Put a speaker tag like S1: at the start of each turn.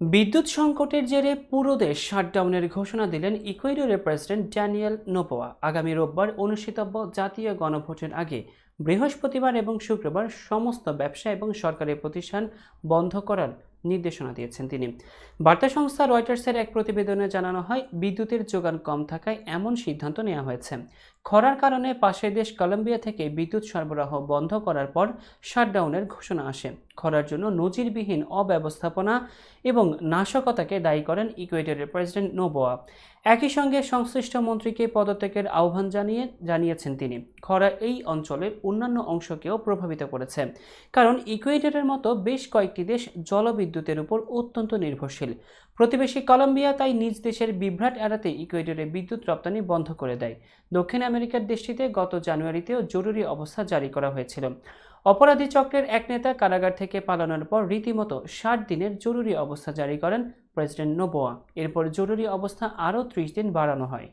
S1: বিদ্যুৎ সংকটের জেরে পুরো দেশ শাটডাউনের ঘোষণা দিলেন ইকুয়েডরের প্রেসিডেন্ট ড্যানিয়েল নোপোয়া। আগামী রোববার অনুষ্ঠিতব্য জাতীয় গণভোটের আগে বৃহস্পতিবার এবং শুক্রবার সমস্ত ব্যবসা এবং সরকারি প্রতিষ্ঠান বন্ধ করার নির্দেশনা দিয়েছেন তিনি। বার্তা সংস্থা রয়টার্সের এক প্রতিবেদনে জানানো হয়, বিদ্যুতের যোগান কম থাকায় এমন সিদ্ধান্ত নেওয়া হয়েছে। খরার কারণে পাশের দেশ কলম্বিয়া থেকে বিদ্যুৎ সরবরাহ বন্ধ করার পর শাটডাউনের ঘোষণা আসে। খরার জন্য নজিরবিহীন অব্যবস্থাপনা এবং নাশকতাকে দায়ী করেন ইকুয়েডরের প্রেসিডেন্ট নোবোয়া। একই সঙ্গে সংশ্লিষ্ট মন্ত্রীকে পদত্যাগের আহ্বান জানিয়ে, জানিয়েছেন তিনি। খরা এই অঞ্চলের অন্যান্য অংশকেও প্রভাবিত করেছে, কারণ ইকুয়েডরের মতো বেশ কয়েকটি দেশ জলবিদ্যুতের উপর অত্যন্ত নির্ভরশীল। প্রতিবেশী কলম্বিয়া তাই নিজ দেশের বিভ্রাট এড়াতে ইকুয়েডরে বিদ্যুৎ রপ্তানি বন্ধ করে দেয়। দক্ষিণ আমেরিকার দেশটিতে গত জানুয়ারিতেও জরুরি অবস্থা জারি করা হয়েছিল। অপরাধী চক্রের এক নেতা কারাগার থেকে পালানোর পর রীতিমতো ষাট দিনের জরুরি অবস্থা জারি করেন প্রেসিডেন্ট নোবোয়া। এরপর জরুরি অবস্থা আরও ত্রিশ দিন বাড়ানো হয়।